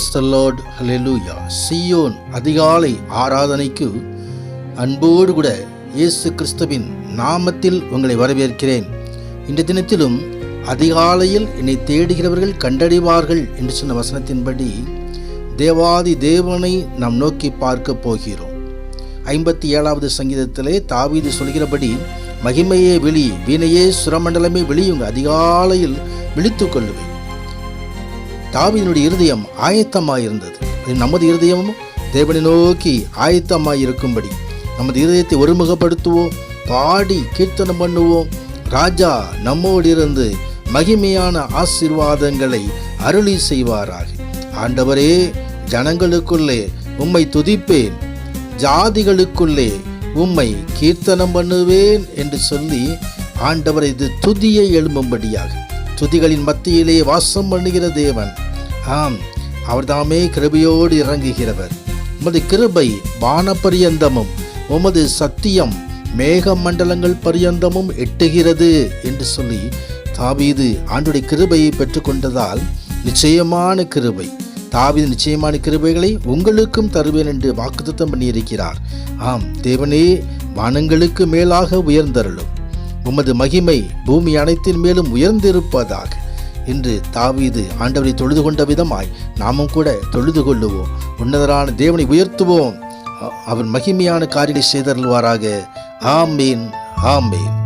Price the Lord Zion அதிகாலை ஆராதனைக்கு அன்போடு கூட இயேசு கிறிஸ்துவின் நாமத்தில் உங்களை வரவேற்கிறேன். இந்த தினத்திலும் அதிகாலையில் என்னை தேடுகிறவர்கள் கண்டறிவார்கள் என்று சொன்ன வசனத்தின்படி தேவாதி தேவனை நாம் நோக்கி பார்க்க போகிறோம். ஐம்பத்தி ஏழாவது சங்கீதத்திலே தாவீது சொல்கிறபடி மகிமையே விழி வீணையே சுரமண்டலமே வெளியுங்க அதிகாலையில் விழித்துக் கொள்ளுவேன். தாவீதினுடைய இருதயம் ஆயத்தமாயிருந்தது. நமது இருதயமும் தேவனை நோக்கி ஆயத்தமாயிருக்கும்படி. நமது இருதயத்தை ஒருமுகப்படுத்துவோம் பாடி கீர்த்தனம் பண்ணுவோம். ராஜா நம்மோடு இருந்து மகிமையான ஆசீர்வாதங்களை அருளி செய்வாராக. ஆண்டவரே ஜனங்களுக்குள்ளே உம்மை துதிப்பேன். ஜாதிகளுக்குள்ளே உம்மை கீர்த்தனம் பண்ணுவேன் என்று சொல்லி ஆண்டவர் இது துதியை எழும்பும்படியாக துதிகளின் மத்தியிலே வாசம் பண்ணுகிற தேவன். ஆம் அவர்தாமே கிருபையோடு இறங்குகிறவர். உமது கிருபை வானப்பரியந்தமும் உமது சத்தியம் மேக மண்டலங்கள் பரியந்தமும் எட்டுகிறது என்று சொல்லி தாவீது ஆண்டுடைய கிருபையை பெற்றுக்கொண்டதால் நிச்சயமான கிருபை. தாவீது நிச்சயமான கிருபைகளை உங்களுக்கும் தருவேன் என்று வாக்குத்தம் பண்ணியிருக்கிறார். ஆம் தேவனே வானங்களுக்கு மேலாக உயர்ந்தருளும். உமது மகிமை பூமி அனைத்தின் மேலும் உயர்ந்திருப்பதாக. என்று தாவீது ஆண்டவரை தொழுது கொண்ட விதமாய் நாமும் கூட தொழுது கொள்ளுவோம். உன்னதரான தேவனை உயர்த்துவோம். அவர் மகிமையான காரியங்களை செய்தருள்வாராக. ஆமீன் ஆமீன்.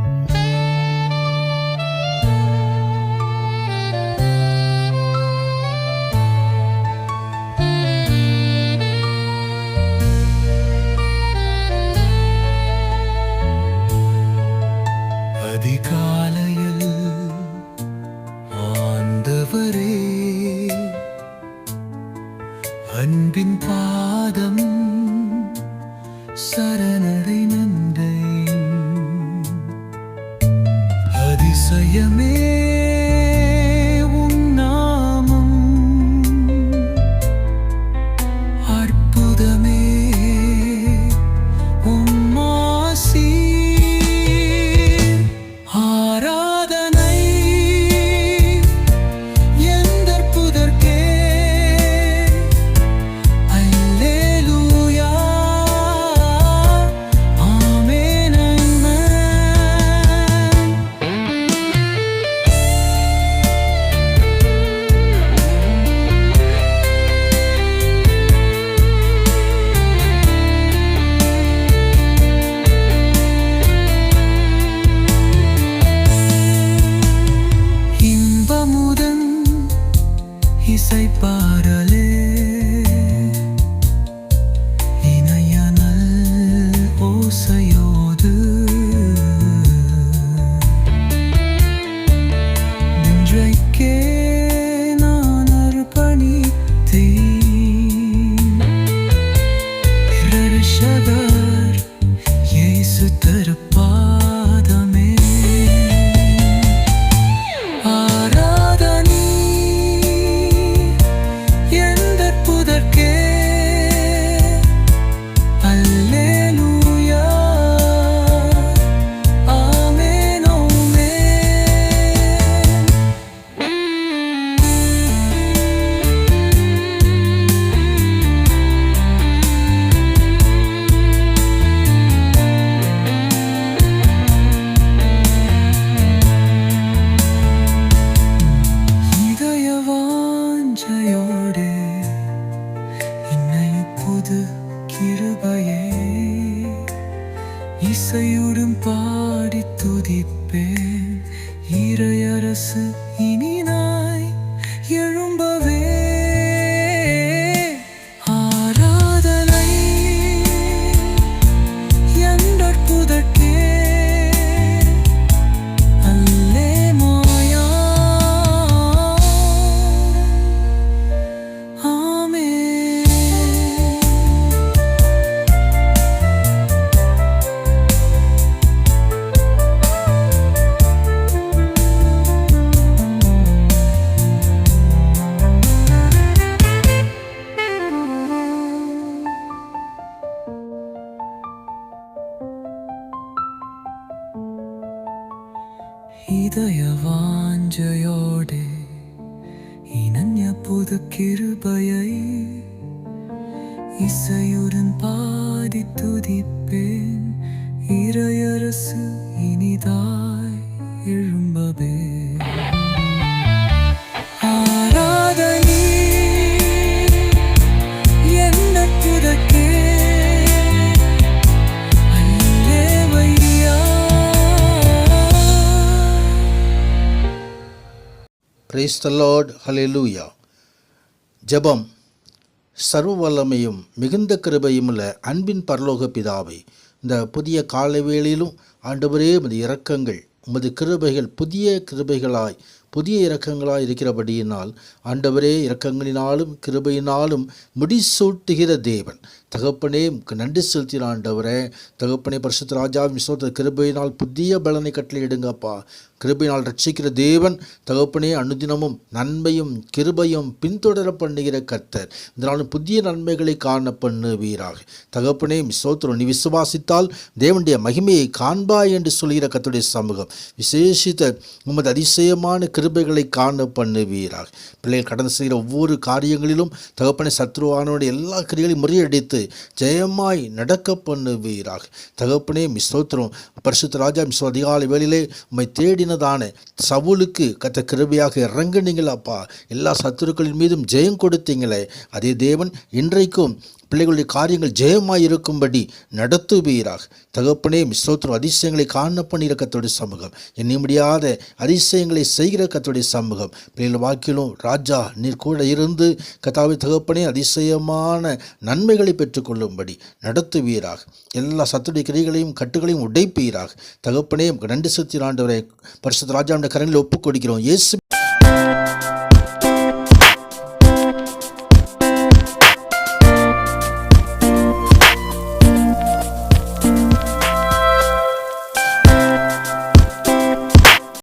அன்பின் பாதம் 陪伴。இசையுடன் பாடி துதிப்பேன். இறையரசு இனி நாய் எழும்பவே இதയ വാഞ്ചയോടെ ഇണഞ്ഞ പുതുക്കിരുപയൈ இசையுடன் பாடி துதிப்பேன். இறையரசு இனிதாய் எழும்பவே. ஆராதனீ பிரைஸ் த லார்ட் ஹலெலூயா ஜெபம் சர்வ வல்லமையும் மிகுந்த கிருபையும் உள்ள அன்பின் பரலோக பிதாவை இந்த புதிய காலவேளையிலும் ஆண்டவரே உமது இரக்கங்கள் உமது கிருபைகள் புதிய கிருபைகளாய் புதிய இரக்கங்களாய் இருக்கிறபடியினால் ஆண்டவரே இரக்கங்களினாலும் கிருபையினாலும் முடிசூட்டுகிற தேவன். தகப்பனே உமக்கு நன்றி செலுத்தின ஆண்டவரே. தகப்பனே பரிசுத்த ராஜாவின் சோத்த கிருபையினால் புதிய பலனை கட்டளையிடுங்கப்பா. கிருபையினால் ரட்சிக்கிற தேவன் தகப்பனே அனுதினமும் நன்மையும் கிருபையும் பின்தொடர பண்ணுகிற கர்த்தர். இதனாலும் புதிய நன்மைகளை காண பண்ணுவீராக. தகப்பனே சோத்திரம் நீ விசுவாசித்தால் தேவனுடைய மகிமையை காண்பாய் என்று சொல்கிற கத்துடைய சமூகம் விசேஷித்த உமது அதிசயமான கிருபைகளை காண பண்ணுவீராக. பிள்ளைகள் கடந்து செய்கிற ஒவ்வொரு காரியங்களிலும் தகப்பனை சத்ருவானோட எல்லா கிரியங்களையும் முறியடித்து ஜெயமாய் நடக்க பண்ணுவீராக. தகப்பனே மிஸ்தோத்திரம் பரிசுத்த ராஜா மிஸ்ரோ அதிகாலை வேலையிலே உம்மை தேடினதான சவுலுக்கு கத்த கிருபையாக இறங்குனீங்களப்பா. எல்லா சத்துருக்களின் மீதும் ஜெயம் கொடுத்தீங்களே. அதே தேவன் இன்றைக்கும் பிள்ளைகளுடைய காரியங்கள் ஜெயமாய் இருக்கும்படி நடத்துவீராக. தகப்பனே மிஸ்ரோத்திரம் அதிசயங்களை காண பண்ணிற கத்தோடைய சமூகம். எண்ணி முடியாத அதிசயங்களை செய்கிற கத்தோடைய சமூகம். பிள்ளைகள் வாக்கிலும் ராஜா நீர் கூட இருந்து கத்தாவை தகப்பனே அதிசயமான நன்மைகளை பெற்றுக்கொள்ளும்படி நடத்துவீராக. எல்லா சத்துடைய கிரைகளையும் கட்டுகளையும் உடைப்பீராக. தகப்பனே உமக்கு நன்றி செலுத்தி ஆண்டவரை பரிசுத்த ராஜாவுடைய கரங்களில் ஒப்புக் கொடுக்கிறோம் இயேசு